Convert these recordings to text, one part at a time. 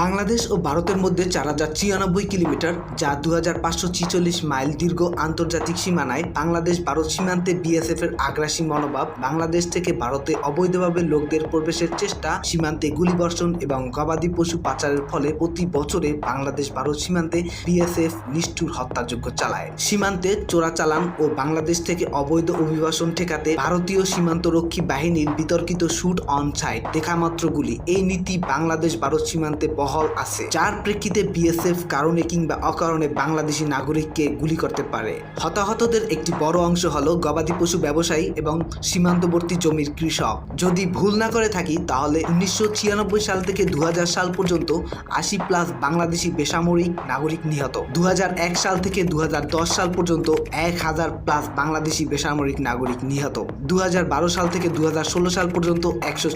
বাংলাদেশ ও ভারতের মধ্যে চার হাজার ছিয়ানব্বই কিলোমিটার, যা দু হাজার পাঁচশো মাইল দীর্ঘ আন্তর্জাতিক সীমানায় বাংলাদেশ ভারত সীমান্তে বিএসএফ এর আগ্রাসী মনোভাব, বাংলাদেশ থেকে ভারতে অবৈধভাবে লোকদের প্রবেশের চেষ্টা, সীমান্তে গুলিবর্ষণ এবং গবাদি পশু পাচারের ফলে প্রতি বছরে বাংলাদেশ ভারত সীমান্তে বিএসএফ নিষ্ঠুর হত্যাযজ্ঞ চালায়। সীমান্তে চোরাচালান ও বাংলাদেশ থেকে অবৈধ অভিবাসন ঠেকাতে ভারতীয় সীমান্তরক্ষী বাহিনীর বিতর্কিত শুট অন সাইট, দেখামাত্র গুলি। এই নীতি বাংলাদেশ ভারত সীমান্তে বহল আছে, যার প্রেক্ষিতে বিএসএফ কারণে কিংবা অকারণে বাংলাদেশি নাগরিককে গুলি করতে পারে। হতাহতদের একটি বড় অংশ হলো গবাদি পশু ব্যবসায়ী এবং সীমান্তবর্তী জমির কৃষক। যদি ভুল না করে থাকি, তাহলে উনিশশো ছিয়ানব্বই সাল থেকে দু হাজার সাল পর্যন্ত আশি প্লাস বাংলাদেশি বেসামরিক নাগরিক নিহত। দু হাজার এক সাল থেকে দু হাজার দশ সাল পর্যন্ত এক হাজার প্লাস বাংলাদেশি বেসামরিক নাগরিক নিহত। দুই হাজার বারো সাল থেকে দু হাজার ষোলো সাল পর্যন্ত একশো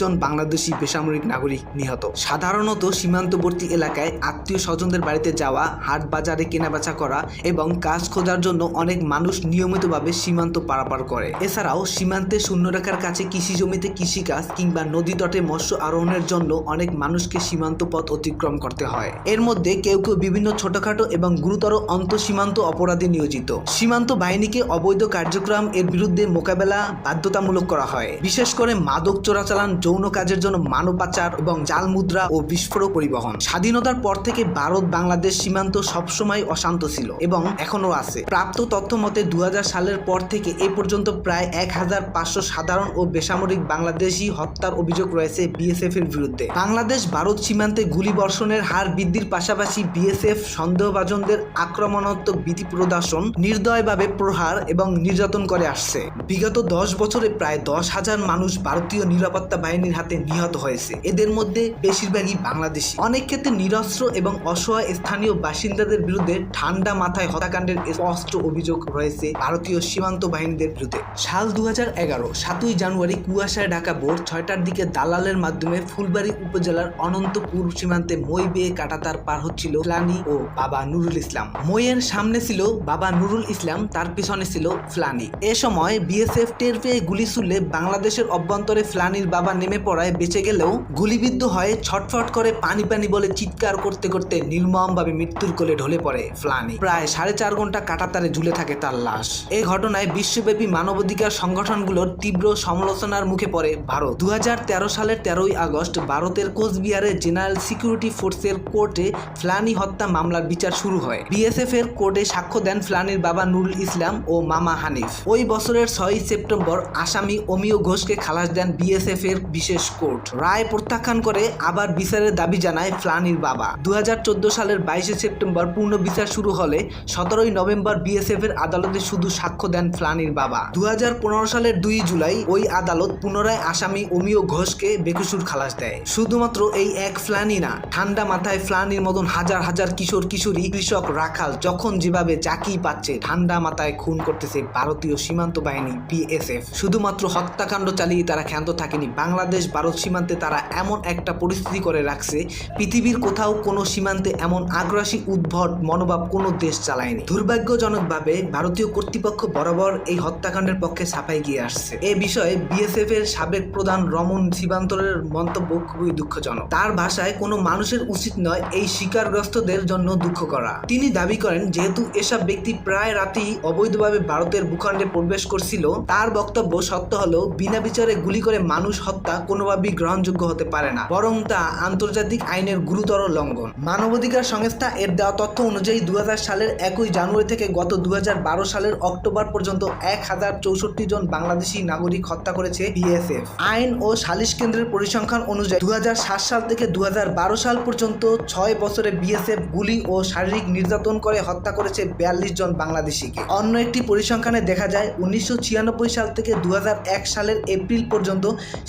জন বাংলাদেশি বেসামরিক নাগরিক নিহত। সাধারণত সীমান্তবর্তী এলাকায় আত্মীয় স্বজনদের বাড়িতে যাওয়া, হাট বাজারে কেনাবেচা করা এবং কাজ খোঁজার জন্য অনেক মানুষ নিয়মিতভাবে সীমান্ত পারাপার করে। এছাড়াও সীমান্তে শূন্যরেখার কাছে কৃষি জমিতে কৃষিকাজ কিংবা নদী তটে মৎস্য আরোহণের জন্য অনেক মানুষকে সীমান্ত পথ অতিক্রম করতে হয়। এর মধ্যে কেউ কেউ বিভিন্ন ছোটখাটো এবং গুরুতর অন্তঃসীমান্ত অপরাধে নিয়োজিত। সীমান্ত বাহিনীকে অবৈধ কার্যক্রম এর বিরুদ্ধে মোকাবেলা বাধ্যতামূলক করা হয়। বিশেষ করে মাদক চোরাচালান, যৌন কাজের জন্য মানব পাচার এবং জাল মুদ্রা ও বিস্ফোরক পরিবহন। স্বাধীনতার পর থেকে ভারত বাংলাদেশ সীমান্ত সবসময় অশান্ত ছিল এবং এখনও আছে। প্রাপ্ত তথ্য মতে দুই হাজার সালের পর থেকে এ পর্যন্ত প্রায় এক হাজার পাঁচশো সাধারণ ও বেসামরিক বাংলাদেশি হত্যার অভিযোগ রয়েছে বিএসএফ এর বিরুদ্ধে। বাংলাদেশ ভারত সীমান্তে গুলি বর্ষণের হার বৃদ্ধির পাশাপাশি বিএসএফ সন্দেহভাজনদের আক্রমণাত্মক বিধি প্রদর্শন, নির্দয়ভাবে প্রহার এবং নির্যাতন করে আসছে। বিগত দশ বছরে প্রায় দশ হাজার মানুষ ভারতীয় নিরাপত্তা বাহিনীর হাতে নিহত হয়েছে। এদের মধ্যে বেশিরভাগই বাংলাদেশি। অনেক ক্ষেত্রে নিরস্ত্র এবং অসহায় স্থানীয় বাসিন্দাদের বিরুদ্ধে ঠান্ডা মাথায় হত্যাকাণ্ডের স্পষ্ট অভিযোগ রয়েছে ভারতীয় সীমান্ত বাহিনীদের বিরুদ্ধে। সাল দু হাজার এগারো, সাতই জানুয়ারি কুয়াশায় ঢাকা ভোর ছয়টার দিকে দালালের মাধ্যমে ফুলবাড়ি উপজেলার অনন্তপুর সীমান্তে মই বেয়ে কাটাতার পার হচ্ছিল ফ্লানি ও বাবা নুরুল ইসলাম। মইয়ের সামনে ছিল বাবা নুরুল ইসলাম, তার পিছনে ছিল ফ্লানি। এ সময় বিএসএফ টের পেয়ে গুলি ছুড়লে বাংলাদেশের অভ্যন্তরে ফ্লানির বাবা নেমে পড়ায় বেঁচে গেলেও গুলিবিদ্ধ হয়ে ছটফট করে পানি পানি বলে চিৎকার করতে করতে নির্মমভাবে মৃত্যুর কোলে ঢলে পড়ে ফ্লানি। প্রায় সাড়ে চার ঘণ্টা কাটাতারে ঝুলে থাকে তার লাশ। এই ঘটনায় বিশ্বব্যাপী মানবাধিকার সংগঠনগুলোর তীব্র সমালোচনার মুখে পড়ে ভারত। দুহাজার তেরো সালের তেরোই আগস্ট ভারতের কোচবিহারের জেনারেল সিকিউরিটি ফোর্সের কোর্টে ফ্লানি হত্যা মামলার বিচার শুরু হয়। বিএসএফ এর কোর্টে সাক্ষ্য দেন ফ্লানির বাবা নুরুল ইসলাম ও মামা হানিফ। ওই বছরের ছয়ই সেপ্টেম্বর আসামি অমিয় ঘোষকে খালাস দেন বিএসএফ এর বিশেষ কোর্ট। রায় প্রত্যাখ্যান করে আবার বিচারের দাবি জানায় ফ্লানির বাবা। দুই হাজার চোদ্দ সালের বাইশে সেপ্টেম্বর পূর্ণ বিচার শুরু হলে সতেরোই নভেম্বর বিএসএফ এর আদালতে শুধু সাক্ষ্য দেন ফ্লানির বাবা। দু হাজার পনেরো সালের দুই জুলাই ওই আদালত পুনরায় আসামি অমিয় ঘোষকে বেকসুর খালাস দেয়। শুধুমাত্র এই এক ফ্লানি না, ঠান্ডা মাথায় ফ্লানির মতন হাজার হাজার কিশোর কিশোরী কৃষক রাখাল যখন যেভাবে চাকি পাচ্ছে, ঠান্ডা মাথায় খুন করতেছে ভারতীয় সীমান্ত বাহিনী বিএসএফ। শুধুমাত্র হত্যাকাণ্ড চালিয়ে তারা ক্ষান্ত থাকেনি, বাংলাদেশ, ভারত সীমান্তে তারা এমন একটা পরিস্থিতি করে রাখছে। পৃথিবীর কোথাও কোনো সীমান্তে এমন আগ্রাসী, উদ্ভট, মনোভাব কোনো দেশ চালায়নি। দুর্ভাগ্যজনকভাবে ভারতীয় কর্তৃপক্ষ বরাবর এই হত্যাকাণ্ডের পক্ষে ছাপাই গিয়ে আসছে। এ বিষয়ে বিএসএফ এর সাবেক প্রধান রমন শিবান্তরের মন্তব্য খুবই দুঃখজনক। তার ভাষায়, কোনো মানুষের উচিত নয় এই শিকারগ্রস্তদের জন্য দুঃখ করা। তিনি দাবি করেন, যেহেতু এসব ব্যক্তি প্রায় রাতেই অবৈধভাবে ভারতের ভূখণ্ডে প্রবেশ করছিল, তার বক্তব্য সত্য হলেও বিনা বিচারে গুলি করে মানুষ হত্যা কোনোভাবেই গ্রহণযোগ্য হতে পারে না। বরং তা আন্তর্জাতিক আইনের গুরুতর লঙ্ঘন। মানবাধিকার সংস্থা এর দেওয়া তথ্য অনুযায়ী দু হাজার সালের একই জানুয়ারি থেকে গত দুহাজার বারো সালের অক্টোবর পর্যন্ত এক হাজার চৌষট্টি জন বাংলাদেশি নাগরিক হত্যা করেছে বিএসএফ। আইন ও সালিশ কেন্দ্রের পরিসংখ্যান অনুযায়ী দুহাজার সাত সাল থেকে দুহাজার বারো সাল পর্যন্ত ছয় বছরে বিএসএফ গুলি ও শারীরিক নির্যাতন করে হত্যা করেছে বিয়াল্লিশ জন বাংলাদেশিকে। অন্য একটি পরিসংখ্যানে দেখা যায়, উনিশশো ছিয়ানব্বই সাল থেকে দু হাজার এক সালের এপ্রিল পর্যন্ত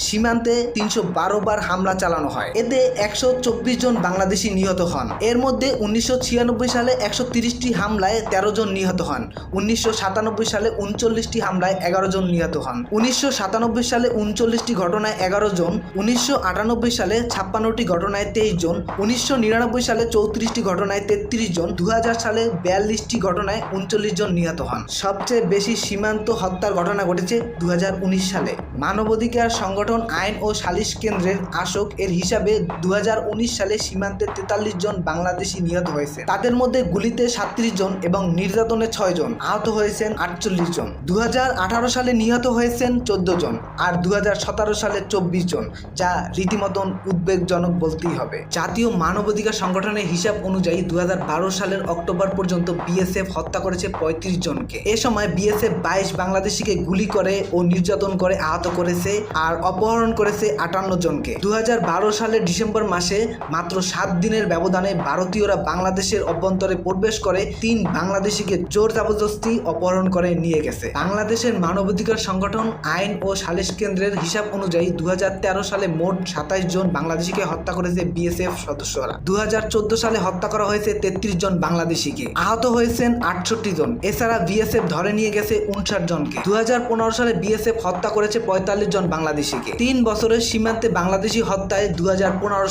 সীমান্তে তিনশো বারো বার হামলা চালানো হয়। এতে একশো জন বাংলাদেশি নিহত হন। এর মধ্যে উনিশশো ছিয়ানব্বই সালে একশো তিরিশটি হামলায় তেরো জন নিহত হন। উনিশশো সাতানব্বই সালে উনচল্লিশটি হামলায় এগারো জন নিহত হন। উনিশশো সাতানব্বই সালে উনচল্লিশটি ঘটনায় এগারো জন। উনিশশো আটানব্বই সালে ছাপ্পান্নটি ঘটনায় তেইশ জন। উনিশশো নিরানব্বই সালে চৌত্রিশটি ঘটনায় তেত্রিশ জন। দু হাজার সালে বিয়াল্লিশটি ঘটনায় উনচল্লিশ জন নিহত হন। সবচেয়ে বেশি সীমান্ত হত্যার ঘটনা ঘটেছে দু হাজার উনিশ সালে। মানবাধিকার সংগঠন আইন ও সালিশ কেন্দ্রের আশোক এর হিসাবে দু হাজার সালে সীমান্তে তেতাল্লিশ জন বাংলাদেশি নিহত হয়েছে তাদের মধ্যে গুলিতে সাত্রিশ জন এবং নির্যাতনে ছয় জন। আহত হয়েছেন আটচল্লিশ জন। দু সালে নিহত হয়েছেন চোদ্দ জন আর দু সালে চব্বিশ জন, যা রীতিমতন উদ্বেগজনক বলতেই হবে। জাতীয় মানবাধিকার সংগঠনের হিসাব অনুযায়ী দু হাজার বারো সালের অক্টোবর পর্যন্ত বিএসএফ হত্যা করেছে পঁয়ত্রিশ জনকে। এ সময় বিএসএফ বাইশ বাংলাদেশিকে গুলি করে ও নির্যাতন করে আহত করেছে আর অপহরণ করেছে আটান্ন জনকে। দু হাজার বারো সালের ডিসেম্বর মাসে মাত্র সাত দিনের ব্যবধানে ভারতীয়রা বাংলাদেশের অভ্যন্তরে প্রবেশ করে তিন বাংলাদেশিকে জোর জবরদস্তি অপহরণ করে নিয়ে গেছে। বাংলাদেশের মানবাধিকার সংগঠন, আইন ও সালিশ কেন্দ্রের হিসাব অনুযায়ী দুহাজার তেরো সালে মোট সাতাইশ জন বাংলাদেশিকে হত্যা করেছে বিএসএফ সদস্যরা। দুহাজার চোদ্দ সালে হত্যা করা হয়েছে তেত্রিশ জন বাংলাদেশিকে। আহত হয়েছেন আটষট্টি জন। এছাড়া বিএসএফ ধরে নিয়ে গেছে উনষাট জনকে। দু হাজার পনেরো সালে বিএসএফ হত্যা করেছে পঁয়তাল্লিশ জন বাংলাদেশিকে। তিন বছরের সীমান্তে বাংলাদেশি হত্যায় দু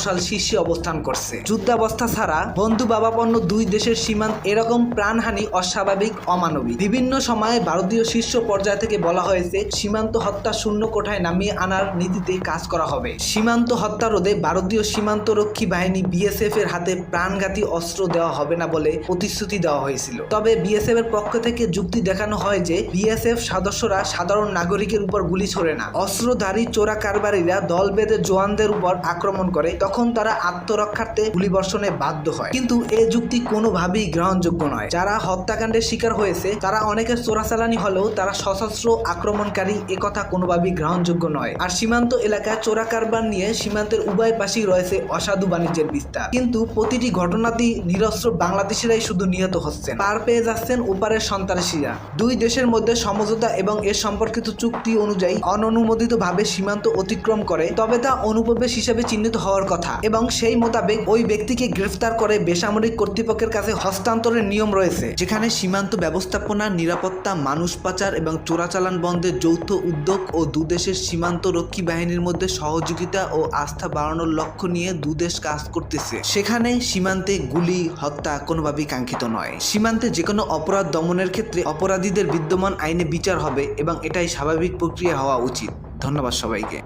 সাল শীর্ষে অবস্থান করছে। যুদ্ধাবস্থা ছাড়া বন্ধু বাবাপন্ন দুই দেশের সীমান্ত এরকম প্রাণহানি, অস্বাভাবিক, অমানবিক। বিভিন্ন সময়ে ভারতীয় শীর্ষ পর্যায় থেকে বলা হয়েছে, সীমান্ত হত্যা শূন্য কোঠায় নামিয়ে আনার নীতিতে কাজ করা হবে। সীমান্ত হত্যা রোধে ভারতীয় সীমান্ত রক্ষী বাহিনী বিএসএফ এর হাতে প্রাণঘাতী অস্ত্র দেওয়া হবে না বলে প্রতিশ্রুতি দেওয়া হয়েছিল। তবে বিএসএফ এর পক্ষ থেকে যুক্তি দেখানো হয় যে, বিএসএফ সদস্যরা সাধারণ নাগরিকের উপর গুলি ছোড়ে না। অস্ত্রধারী চোরা কারবারিরা দল বেঁধে জওয়ানদের উপর আক্রমণ করে। তখন তারা আত্মরক্ষার্থে গুলিবর্ষণে বাধ্য হয়। কিন্তু এ যুক্তি কোনোভাবেই গ্রহণযোগ্য নয়। যারা হত্যাকাণ্ডের শিকার হয়েছে, তারা অনেকের চোরাচালানি হলেও তারা সশস্ত্র আক্রমণকারী একথা কোনোভাবেই গ্রহণযোগ্য নয়। আর সীমান্ত এলাকায় চোরা কারবার নিয়ে সীমান্তের উভয় পাশেই রয়েছে অসাধু বাণিজ্যের বিস্তার। কিন্তু প্রতিটি ঘটনাতেই নিরস্ত্র বাংলাদেশিরাই শুধু নিহত হচ্ছেন। পার পেয়ে যাচ্ছেন ওপারের সন্ত্রাসীরা। দুই দেশের মধ্যে সমঝোতা এবং এর সম্পর্কিত চুক্তি অনুযায়ী অননুমোদিতভাবে সীমান্ত অতিক্রম করে, তবে তা অনুপ্রবেশ হিসেবে চিহ্নিত হওয়ার কথা। এবং সেই মোতাবেক ওই ব্যক্তিকে গ্রেফতার করে বেসামরিক কর্তৃপক্ষের কাছে হস্তান্তরের নিয়ম রয়েছে, যেখানে সীমান্ত ব্যবস্থাপনা, নিরাপত্তা, মানুষ পাচার এবং চোরাচালান বন্ধের যৌথ উদ্যোগ ও দুদেশের সীমান্ত রক্ষী বাহিনীর মধ্যে সহযোগিতা ও আস্থা বাড়ানোর লক্ষ্য নিয়ে দুদেশ কাজ করতেছে। সেখানে সীমান্তে গুলি, হত্যা কোনোভাবেই কাঙ্ক্ষিত নয়। সীমান্তে যে কোনো অপরাধ দমনের ক্ষেত্রে অপরাধীদের বিদ্যমান আইনে বিচার হবে এবং এটাই স্বাভাবিক প্রক্রিয়া হওয়া উচিত। ধন্যবাদ সবাইকে।